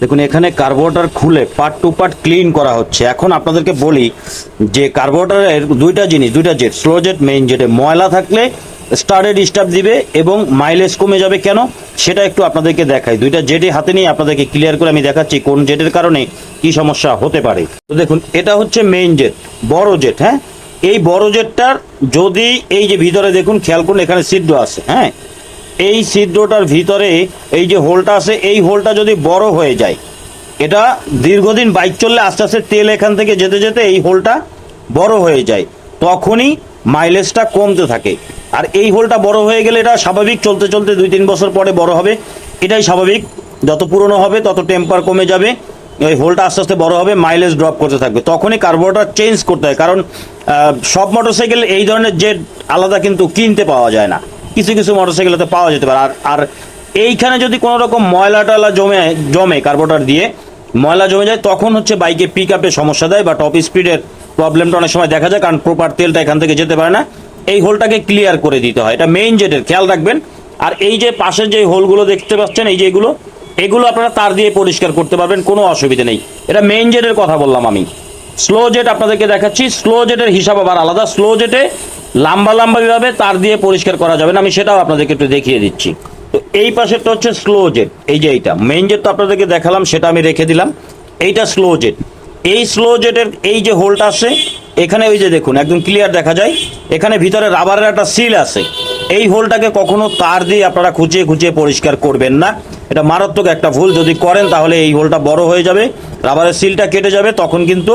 দেখুন, এখানে কার্বোরেটর খুলে পার্ট টু পার্ট ক্লিন করা হচ্ছে। এখন আপনাদেরকে বলি যে কার্বোরেটরের দুইটা জিনিস, দুইটা জেট স্লো জেট মেইন জেটে ময়লা থাকলে স্টার্টে ডিস্টার্ব দিবে এবং মাইলেজ কমে যাবে কেন? সেটা একটু আপনাদেরকে দেখাই। দুইটা জেটে হাতে নিয়ে আপনাদেরকে ক্লিয়ার করে আমি দেখাচ্ছি কোন জেটের কারণে কি সমস্যা হতে পারে। তো দেখুন, এটা হচ্ছে মেইন জেট বড় জেট হ্যাঁ? এই বড় জেটটার যদি এই যে ভিতরে দেখুন, খেয়াল করুন, এখানে ছিদ্র আছে হ্যাঁ? এই ছিদ্রটার ভিতরে এই যে হোলটা আছে, এই হোলটা যদি বড় হয়ে যায়, এটা দীর্ঘদিন বাইক চললে আস্তে আস্তে তেল এখান থেকে যেতে যেতে এই হোলটা বড় হয়ে যায়। তখনই মাইলেজটা কমতে থাকে। আর এই হোলটা বড় হয়ে গেলে এটা স্বাভাবিক চলতে চলতে দুই তিন বছর পরে বড় হবে। এটাই স্বাভাবিক। যত পুরনো হবে, তত টেম্পার কমে যাবে। ওই হোলটা আস্তে আস্তে বড় হবে, মাইলেজ ড্রপ করতে থাকবে। তখনই কার্বোরেটর চেঞ্জ করতে হয়। কারণ সব মোটরসাইকেল এই ধরনের জেট আলাদা কিন্তু কিনতে পাওয়া যায় না। কিছু কিছু মোটরসাইকেলতে পাওয়া যেতে পারে। আর আর এইখানে যদি কোনো রকম ময়লা টয়লা জমে জমে কার্বোরেটর দিয়ে ময়লা জমে যায়, তখন হচ্ছে বাইকে পিক আপে সমস্যা দেয় বা টপ স্পিডের প্রবলেমটা অনেক সময় দেখা যায়, কারণ প্রপার তেলটা এখান থেকে যেতে পারে না। এই হোলটাকে ক্লিয়ার করে দিতে হয়। এটা মেইন জেটের খেয়াল রাখবেন। আর এই যে পাশের যে হোলগুলো দেখতে পাচ্ছেন, এই যে এগুলো এগুলো আপনারা তার দিয়ে পরিষ্কার করতে পারবেন, কোনো অসুবিধা নেই। এটা মেইন জেটের কথা বললাম আমি। স্লো জেট আপনাদেরকে দেখাচ্ছি। স্লো জেটের হিসাব আবার আলাদা। স্লো জেটে লম্বা লম্বা ভাবে তার দিয়ে পরিষ্কার করা যাবে না, আমি সেটাও আপনাদেরকে একটু দেখিয়ে দিচ্ছি। তো এই পাশেরটা হচ্ছে স্লো জেট এই যে এইটা। মেইন জেট তো আপনাদেরকে দেখালাম, সেটা আমি রেখে দিলাম। এইটা স্লো জেট এই স্লো জেটের এই যে হোলটা আছে, এখানে ওই যে দেখুন, একদম ক্লিয়ার দেখা যায়। এখানে ভিতরে রাবারের একটা সিল আছে। এই হোলটাকে কখনো তার দিয়ে আপনারা খুঁচিয়ে খুঁচিয়ে পরিষ্কার করবেন না। এটা মারাত্মক একটা ভুল, যদি করেন তাহলে এই হোলটা বড় হয়ে যাবে। রাবারের সিলটা কেটে যাবে, তখন কিন্তু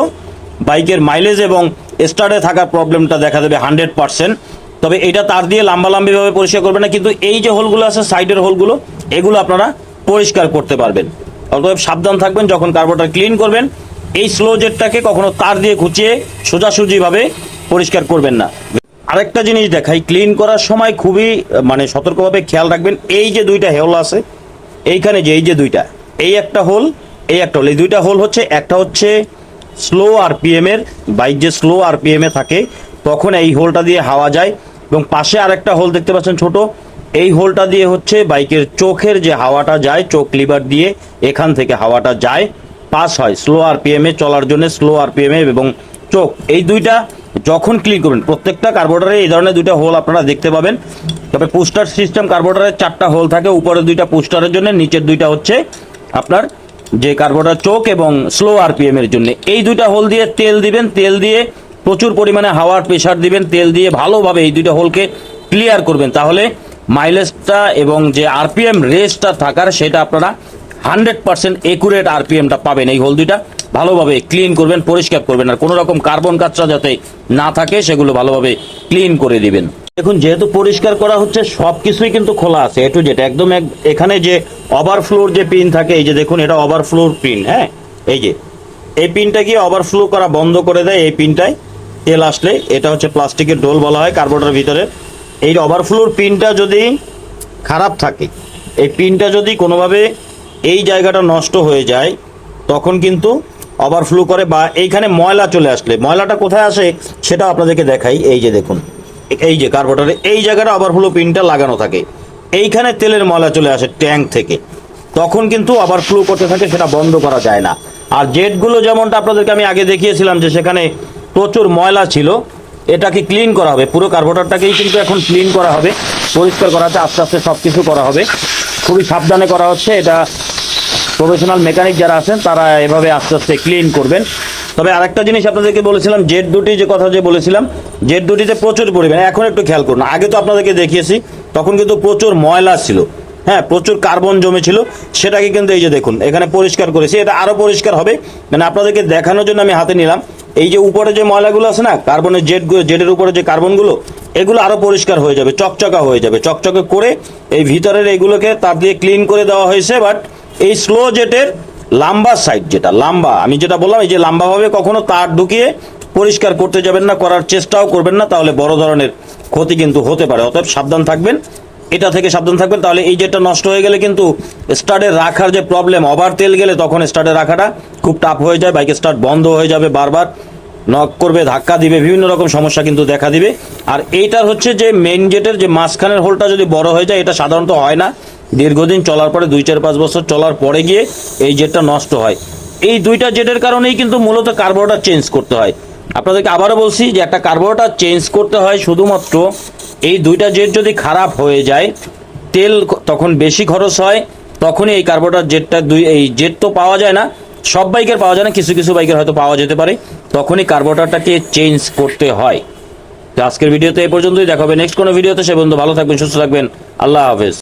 বাইকের মাইলেজ এবং স্টার্টে থাকার প্রবলেমটা দেখা দেবে হান্ড্রেড পার্সেন্ট তবে এটা তার দিয়ে লম্বা লম্বিভাবে পরিষ্কার করবেন না, কিন্তু এই যে হোলগুলো আছে সাইডের হোলগুলো এগুলো আপনারা পরিষ্কার করতে পারবেন। অতএব সাবধান থাকবেন যখন কার্বোটার ক্লিন করবেন, এই স্লো জেটটাকে কখনো তার দিয়ে খুঁচিয়ে সোজাসুজিভাবে পরিষ্কার করবেন না। আরেকটা জিনিস দেখাই ক্লিন করার সময় খুবই মানে সতর্কভাবে খেয়াল রাখবেন, এই যে দুইটা হেল আছে, এইখানে যে, এই যে দুইটা, এই একটা হোল এই একটা হোল এই দুইটা হোল হচ্ছে, একটা হচ্ছে স্লো আরপিএম এর, বাইক যে স্লো আরপিএম এ থাকে, তখন এই হোলটা দিয়ে হাওয়া যায়। এবং পাশে আরেকটা হোল দেখতে পাচ্ছেন ছোট, এই হোলটা দিয়ে হচ্ছে বাইকের চোখের যে হাওয়াটা যায়, চোখ লিভার দিয়ে এখান থেকে হাওয়াটা যায়, পাস হয় স্লো আরপিএম এ, চলার জন্য স্লো আরপিএম এবং চোখ। এই দুইটা যখন ক্লিন করবেন, প্রত্যেকটা কার্বোরেটারে এই ধরনের দুইটা হোল আপনারা দেখতে পাবেন। তবে পুস্টার সিস্টেম কার্বোরেটারের চারটা হোল থাকে উপরে দুইটা পুস্টারের জন্য, নিচের দুইটা হচ্ছে আপনার যে কার্বোরেটার চোখ এবং স্লো আরপিএম এর জন্য। এই দুইটা হোল দিয়ে তেল দিবেন, তেল দিয়ে প্রচুর পরিমাণে হাওয়ার প্রেশার দিবেন, তেল দিয়ে ভালোভাবে এই দুইটা হোলকে ক্লিয়ার করবেন। তাহলে মাইলেজটা এবং যে আরপিএম রেসটা থাকার সেটা আপনারা হান্ড্রেড পার্সেন্ট একুরেট আরপিএমটা পাবেন এই হোল দুইটা। ভালোভাবে ক্লিন করবেন, পরিষ্কার করবেন। আর কোনো রকম কার্বন কাঁচরা যাতে না থাকে, সেগুলো ভালোভাবে ক্লিন করে দিবেন। দেখুন, যেহেতু পরিষ্কার করা হচ্ছে সব কিছুই কিন্তু খোলা আছে এটু যেটা একদম এক- এখানে যে ওভারফ্লোর যে পিন থাকে, এই যে দেখুন, এটা ওভারফ্লোর পিন হ্যাঁ? এই যে, এই পিনটা গিয়ে ওভারফ্লো করা বন্ধ করে দেয়, এই পিনটায় তেল আসলে, এটা হচ্ছে প্লাস্টিকের ডোল বলা হয় কার্বোটার ভিতরে। এই ওভারফ্লোর পিনটা যদি খারাপ থাকে, এই পিনটা যদি কোনোভাবে এই জায়গাটা নষ্ট হয়ে যায়, তখন কিন্তু ওভারফ্লো করে বা এইখানে ময়লা চলে আসলে। ময়লাটা কোথায় আসে, সেটা আপনাদেরকে দেখাই। এই যে দেখুন এই যে কার্বোটারে, এই জায়গাটা ওভারফ্লো পিনটা লাগানো থাকে। এইখানে তেলের ময়লা চলে আসে ট্যাঙ্ক থেকে। তখন কিন্তু আবার ফ্লো করতে থাকে, সেটা বন্ধ করা যায় না। আর জেটগুলো যেমনটা আপনাদেরকে আমি আগে দেখিয়েছিলাম যে সেখানে প্রচুর ময়লা ছিল, এটাকে ক্লিন করা হবে। পুরো কার্বোটারটাকেই কিন্তু এখন ক্লিন করা হবে, পরিষ্কার করা হচ্ছে, আস্তে আস্তে সব কিছু করা হবে। খুবই সাবধানে করা হচ্ছে, এটা প্রফেশনাল মেকানিক যারা আছেন, তারা এভাবে আস্তে আস্তে ক্লিন করবেন। তবে আরেকটা জিনিস আপনাদেরকে বলেছিলাম, জেট দুটি যে কথা যে বলেছিলাম, জেট দুটিতে প্রচুর পরিমাণে, এখন একটু খেয়াল করুন, আগে তো আপনাদেরকে দেখিয়েছি, তখন কিন্তু প্রচুর ময়লা ছিল হ্যাঁ প্রচুর কার্বন জমেছিল সেটাকে কিন্তু এই যে দেখুন, এখানে পরিষ্কার করেছি, এটা আরও পরিষ্কার হবে মানে আপনাদেরকে দেখানোর জন্য আমি হাতে নিলাম, এই যে উপরে যে ময়লাগুলো আছে না, কার্বনের জেট জেটের উপরে যে কার্বনগুলো, এগুলো আরও পরিষ্কার হয়ে যাবে, চকচকা হয়ে যাবে, চকচকে করে এই ভিতরের এগুলোকে তার দিয়ে ক্লিন করে দেওয়া হয়েছে বাট এই স্লো জেটের লাম্বা সাইড যেটা, লাম্বা। আমি যেটা বললাম, এই যে লাম্বাভাবে কখনো তার ঢুকিয়ে পরিষ্কার করতে যাবেন না, করার চেষ্টাও করবেন না, তাহলে বড় ধরনের ক্ষতি কিন্তু হতে পারে। অতএব সাবধান থাকবেন, এটা থেকে সাবধান থাকবেন, তাহলে এই যেটা নষ্ট হয়ে গেলে কিন্তু স্টার্টে রাখার যে প্রবলেম ওভার তেল গেলে তখন স্টার্টে রাখাটা খুব টাফ হয়ে যায় বাইকের স্টার্ট বন্ধ হয়ে যাবে বারবার। নক করবে, ধাক্কা দিবে, বিভিন্ন রকম সমস্যা কিন্তু দেখা দিবে। আর এইটার হচ্ছে যে মেইন জেটের যে মাঝখানের হোলটা যদি বড় হয়ে যায়, এটা সাধারণত হয় না। দীর্ঘদিন চলার পরে দুই চার পাঁচ বছর চলার পরে গিয়ে এই জেটটা নষ্ট হয়। এই দুইটা জেটের কারণেই কিন্তু মূলত কার্বোরেটর চেঞ্জ করতে হয়। আপনাদেরকে আবারও বলছি যে একটা কার্বোরেটর চেঞ্জ করতে হয় শুধুমাত্র এই দুইটা জেট যদি খারাপ হয়ে যায়, তেল তখন বেশি খরচ হয়, তখনই এই কার্বোরেটর জেটটা দুই এই জেট তো পাওয়া যায় না, সব বাইকের পাওয়া যায় না, কিছু কিছু বাইকের হয়তো পাওয়া যেতে পারে, তখনই কার্বোরেটরটাকে চেঞ্জ করতে হয়। তো আজকের ভিডিওতে এই পর্যন্তই দেখাবে নেক্সট কোনো ভিডিওতে, সে বন্ধু ভালো থাকবেন, সুস্থ থাকবেন, আল্লাহ হাফেজ।